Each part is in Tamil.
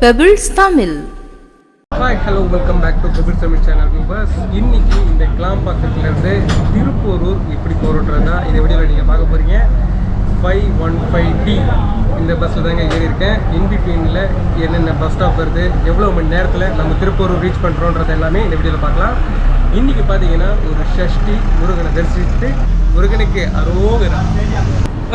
Pebbles Tamil hi hello welcome back to Kapil Tamil channel viewers இன்னைக்கு இந்த கிளாம்பாக்கத்துலேருந்து திருப்போரூர் எப்படி போகிறோன்றது தான் இந்த வீடியோவில் நீங்கள் பார்க்க போகிறீங்க ஃபைவ் ஒன் ஃபைவ் டி இந்த பஸ்ஸில் தாங்க ஏறியிருக்கேன். இன்பிட்வீனில் என்னென்ன பஸ் ஸ்டாப் வருது எவ்வளோ மணி நேரத்தில் நம்ம திருப்பூர் ரீச் பண்ணுறோன்றது எல்லாமே இந்த வீடியோவில் பார்க்கலாம். இன்றைக்கி பார்த்தீங்கன்னா ஒரு ஷஷ்டி முருகனை தரிசித்து முருகனுக்கு அரோகரா.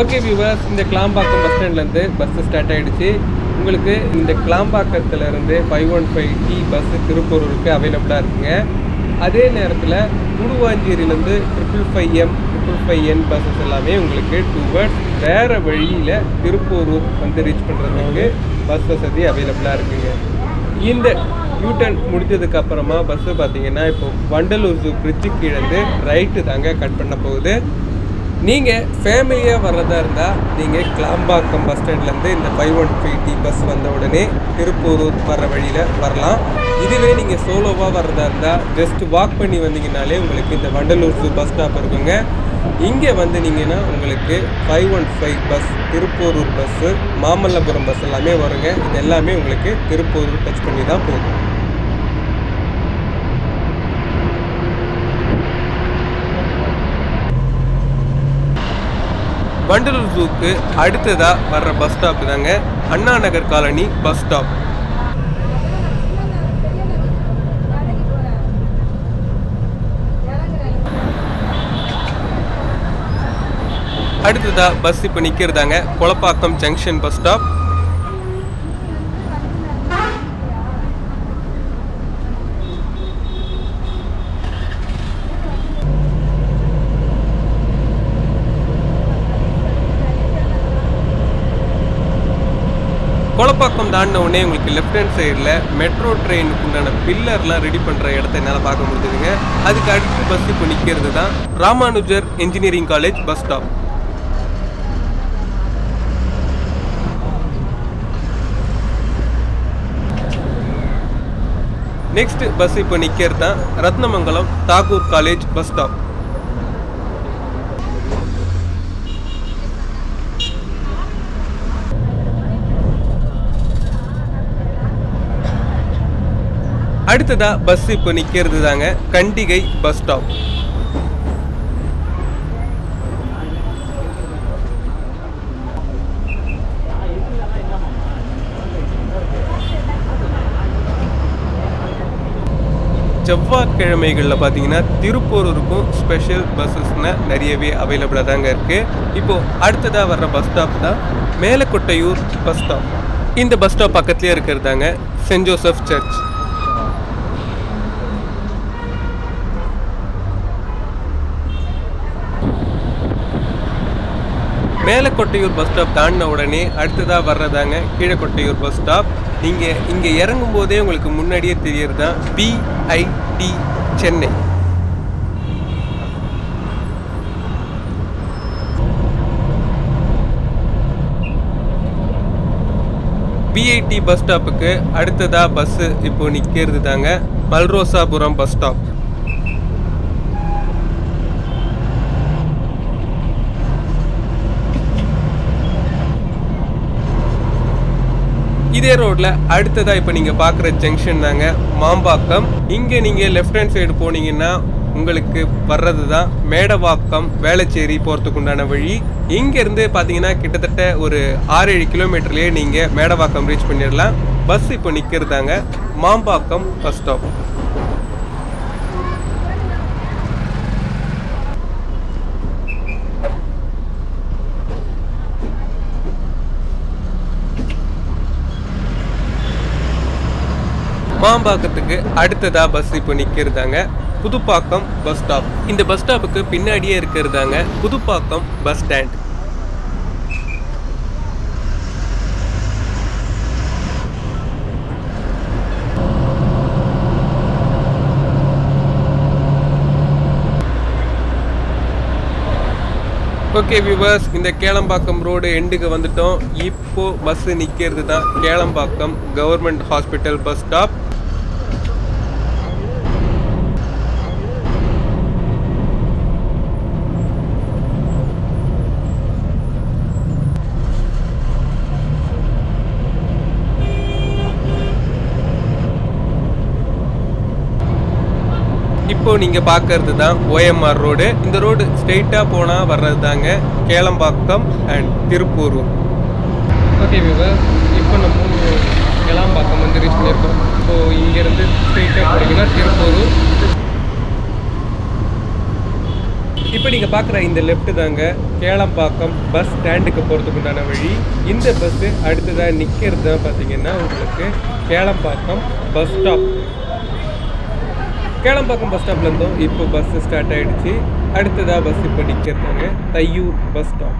ஓகே வியூவர்ஸ் இந்த கிளாம்பாக்கம் பஸ் ஸ்டாண்ட்லேருந்து பஸ்ஸு ஸ்டார்ட் ஆகிடுச்சு உங்களுக்கு இந்த கிளாம்பாக்கத்துலேருந்து five one five D bus திருப்பூரூருக்கு அவைலபிளாக இருக்குங்க. அதே நேரத்தில் குடுவாஞ்சேரியிலேருந்து triple five M triple five N buses எல்லாமே உங்களுக்கு டூ வேர்ட்ஸ் வேறு வழியில் திருப்பூரூர் வந்து ரீச் பண்ணுறதுக்கு பஸ் வசதி அவைலபிளாக இருக்குங்க. இந்த யூட்டன் முடிஞ்சதுக்கு அப்புறமா பஸ்ஸு பார்த்தீங்கன்னா இப்போ வண்டலூர் ஜூ பிரிட்ஜு கீழேருந்து ரைட்டு தாங்க கட் பண்ண போகுது. நீங்கள் ஃபேமிலியாக வர்றதா இருந்தால் நீங்கள் கிளாம்பாக்கம் பஸ் ஸ்டாண்ட்லேருந்து இந்த five one five D bus வந்த உடனே திருப்பூரூர் வர்ற வழியில் வரலாம். இதுவே நீங்கள் சோலோவாக வர்றதா இருந்தால் ஜஸ்ட் வாக் பண்ணி வந்தீங்கனாலே உங்களுக்கு இந்த வண்டலூர் ஜூ பஸ் ஸ்டாப் இருக்குங்க. இங்கே வந்தீங்கன்னா உங்களுக்கு five one five bus Thiruporur bus Mamallapuram bus எல்லாமே வருங்க. இது எல்லாமே உங்களுக்கு திருப்போரூர் டச் பண்ணி தான் போகும். வண்டலூர் ஜூக்கு அடுத்ததாக வர்ற பஸ் ஸ்டாப் தாங்க. Anna Nagar colony bus stop அடுத்ததாக பஸ் இப்போ நிற்கிறதாங்க Kolappakkam junction bus stop Kolappakkam தாண்டின உடனே உங்களுக்கு லெஃப்ட் ஹேண்ட் சைடில் மெட்ரோ ட்ரெயினுக்கு உண்டான பில்லர்லாம் ரெடி பண்ணுற இடத்த என்னால் பார்க்க முடிஞ்சதுங்க. அதுக்கு அடுத்து பஸ் இப்போ நிற்கிறது தான் Ramanujar engineering college bus stop next bus இப்போ நிற்கிறது தான் Rathnamangalam Tagore college bus stop அடுத்ததாக பஸ் இப்போ நிற்கிறது தாங்க கண்டிகை பஸ் ஸ்டாப் செவ்வாய்க்கிழமைகளில் பார்த்தீங்கன்னா திருப்பூரூருக்கும் ஸ்பெஷல் பஸ்ஸஸ்னால் நிறையவே அவைலபிளாக தாங்க இருக்குது இப்போது அடுத்ததாக வர்ற பஸ் ஸ்டாப் தான் மேலக்கொட்டையூர் பஸ் ஸ்டாப் இந்த பஸ் ஸ்டாப் பக்கத்துலேயே இருக்கிறதாங்க saint Joseph church. Melakottaiyur bus stop தாண்டின உடனே அடுத்ததாக வர்றதாங்க கீழக்கொட்டையூர் பஸ் ஸ்டாப் நீங்கள் இங்கே இறங்கும் போதே உங்களுக்கு முன்னாடியே தெரியறது தான் பிஐடி சென்னை. பிஐடி பஸ் ஸ்டாப்புக்கு அடுத்ததாக பஸ்ஸு இப்போ நிற்கிறது தாங்க மல்ரோசாபுரம் பஸ் ஸ்டாப் இதே ரோட்ல அடுத்ததா இப்போ நீங்க பார்க்குற ஜங்ஷன் தாங்க மாம்பாக்கம். இங்க நீங்க லெஃப்ட் ஹேண்ட் சைடு போனீங்கன்னா உங்களுக்கு வர்றது தான் மேடவாக்கம் வேளச்சேரி போகிறதுக்கு உண்டான வழி. இங்கேருந்து பார்த்தீங்கன்னா கிட்டத்தட்ட ஒரு ஆறு ஏழு கிலோமீட்டர்லேயே நீங்கள் மேடவாக்கம் ரீச் பண்ணிடலாம். பஸ் இப்போ நிற்கிறதாங்க மாம்பாக்கம் பஸ் ஸ்டாப் மாம்பாக்கத்துக்கு அடுத்ததாக பஸ் இப்போ நிற்கிறதாங்க புதுப்பாக்கம் பஸ் ஸ்டாப் இந்த பஸ் ஸ்டாப்புக்கு பின்னாடியே இருக்கிறதாங்க Pudupakkam bus stand okay viewers இந்த கேளம்பாக்கம் ரோடு எண்டுக்கு வந்துட்டோம். இப்போ பஸ்ஸு நிற்கிறது தான் Kelambakkam government hospital bus stop இப்போ நீங்கள் பார்க்கறது தான் ஓஎம்ஆர் ரோடு. இந்த ரோடு ஸ்ட்ரெயிட்டாக போனால் வர்றது தாங்க Kelambakkam and Tiruppur. Okay viewers இப்போ நம்ம கேளம்பாக்கம் வந்து ரீச் பண்ணியிருக்கோம். இப்போது இங்கேருந்து ஸ்ட்ரெயிட்டாக போனீங்கன்னா திருப்பூர். இப்போ நீங்கள் பார்க்குற இந்த லெஃப்ட் தாங்க கேளம்பாக்கம் பஸ் ஸ்டாண்டுக்கு போகிறதுக்கு உண்டான வழி. இந்த பஸ்ஸு அடுத்ததாக நிற்கிறது தான் பார்த்தீங்கன்னா உங்களுக்கு Kelambakkam bus stop Kelambakkam bus ஸ்டாப்லேருந்தும் இப்போ பஸ் ஸ்டார்ட் ஆகிடுச்சு அடுத்ததாக பஸ் இப்போ நிற்கிறாங்க தையூர் பஸ் ஸ்டாப்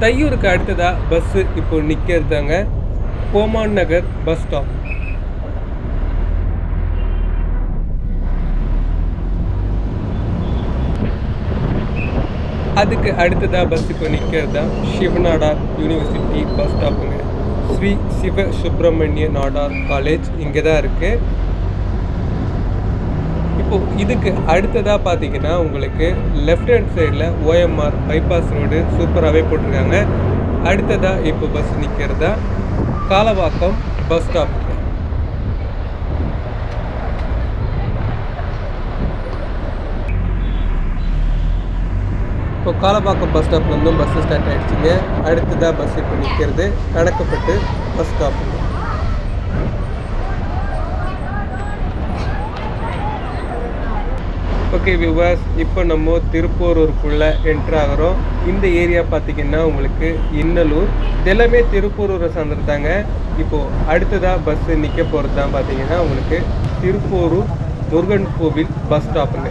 தையூருக்கு அடுத்ததாக பஸ்ஸு இப்போ நிற்கிறதாங்க கோமான் நகர் பஸ் ஸ்டாப் அதுக்கு அடுத்ததாக பஸ் இப்போ நிற்கிறது தான் சிவநாடார் யூனிவர்சிட்டி பஸ் ஸ்டாப்புங்க ஸ்ரீ சிவ சுப்பிரமணிய நாடார் காலேஜ் இங்கே தான் இருக்குது இப்போ இதுக்கு அடுத்ததாக பார்த்தீங்கன்னா உங்களுக்கு லெஃப்ட் ஹேண்ட் சைடில் ஓஎம்ஆர் பைபாஸ் ரோடு சூப்பராகவே போட்டிருக்காங்க. அடுத்ததாக இப்போ பஸ் நிற்கிறதா காலவாக்கம் பஸ் ஸ்டாப் இப்போ காலப்பாக்கம் பஸ் ஸ்டாப்லேருந்தும் பஸ் ஸ்டார்ட் ஆகிடுச்சிங்க அடுத்ததாக பஸ் இப்போ நிற்கிறது கணக்கப்பட்டு பஸ் ஸ்டாப் ஓகே விவாஸ் இப்போ நம்ம திருப்பூரூருக்குள்ளே என்ட்ரு ஆகிறோம். இந்த ஏரியா பார்த்தீங்கன்னா உங்களுக்கு இன்னலூர் இதெல்லாமே திருப்பூரூரை சார்ந்திருந்தாங்க. இப்போது அடுத்ததாக பஸ்ஸு நிற்க போகிறது தான் பார்த்தீங்கன்னா உங்களுக்கு திருப்பூரூர் முருகன் கோவில் பஸ் ஸ்டாப்புங்க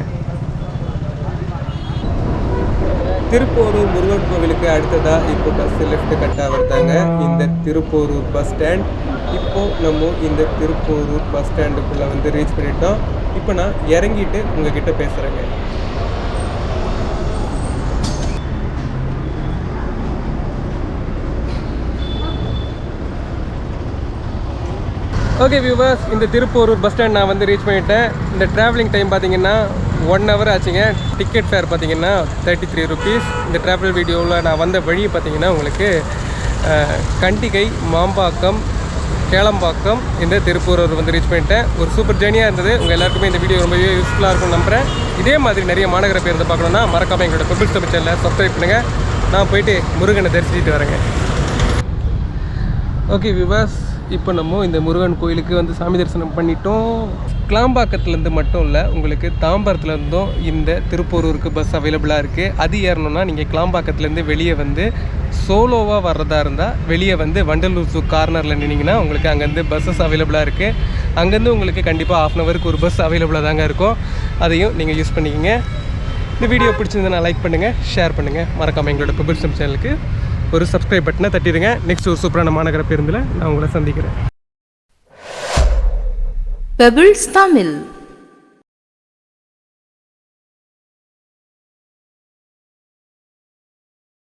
திருப்போரூர் முருகன் கோவிலுக்கு அடுத்ததாக இப்போ பஸ் லெஃப்ட் கட்டாக வருதாங்க இந்த திருப்போரூர் பஸ் ஸ்டாண்ட் இப்போ நம்ம இந்த திருப்போரூர் பஸ் ஸ்டாண்டுக்குள்ளே வந்து ரீச் பண்ணிட்டோம். இப்போ நான் இறங்கிட்டு உங்ககிட்ட பேசுகிறேங்க ஓகே வியூவர்ஸ் இந்த திருப்பூரூர் பஸ் ஸ்டாண்ட் நான் வந்து ரீச் பண்ணிட்டேன். இந்த ட்ராவலிங் டைம் பார்த்தீங்கன்னா ஒன் ஹவர் ஆச்சுங்க. டிக்கெட் ஃபேர் பார்த்தீங்கன்னா தேர்ட்டி த்ரீ ருபீஸ் இந்த ட்ராவல் வீடியோவில் நான் வந்த வழி பார்த்தீங்கன்னா உங்களுக்கு கண்டிகை மாம்பாக்கம் கேளம்பாக்கம் இந்த திருப்பூரூர் வந்து ரீச் பண்ணிட்டேன். ஒரு சூப்பர் ஜேர்னியாக இருந்தது. உங்கள் எல்லாருக்குமே இந்த வீடியோ ரொம்பவே யூஸ்ஃபுல்லாக இருக்கும்னு நம்புகிறேன் இதே மாதிரி நிறைய மாநகர பேருந்து பார்க்கணுன்னா மறக்காமல் எங்களோட பெபிள் தமிழ் சேனலில் சப்ஸ்கிரைப் பண்ணுங்கள் நான் போயிட்டு முருகனை தரிசிச்சுட்டு வரேங்க. ஓகே விவாஸ் இப்போ நம்ம இந்த முருகன் கோயிலுக்கு வந்து சாமி தரிசனம் பண்ணிட்டோம். கிளாம்பாக்கத்துலேருந்து மட்டும் இல்லை உங்களுக்கு தாம்பரத்துலேருந்தும் இந்த திருப்பூரூருக்கு பஸ் அவைலபிளாக இருக்குது அது ஏறணும்னா நீங்கள் கிளாம்பாக்கத்துலேருந்து வெளியே வந்து சோலோவாக வர்றதா இருந்தால் வெளியே வந்து வண்டலூர் சூ கார்னரில் நின்னிங்கன்னா உங்களுக்கு அங்கேருந்து பஸ்ஸஸ் அவைலபிளாக இருக்குது அங்கேருந்து உங்களுக்கு கண்டிப்பாக ஆஃப் அன் ஹவருக்கு ஒரு பஸ் அவைலபிளாக தாங்க இருக்கும். அதையும் நீங்கள் யூஸ் பண்ணிக்கிங்க. இந்த வீடியோ பிடிச்சிருந்தா லைக் பண்ணுங்கள் ஷேர் பண்ணுங்கள் மறக்காமல் எங்களோட பிபிள்சம் சேனலுக்கு ஒரு சப்ஸ்கிரைப் பட்டனை தட்டிடுங்க. நெக்ஸ்ட் ஒரு சூப்பரான மாநகர பேருந்தில் நான் உங்களை சந்திக்கிறேன். Pebbles Tamil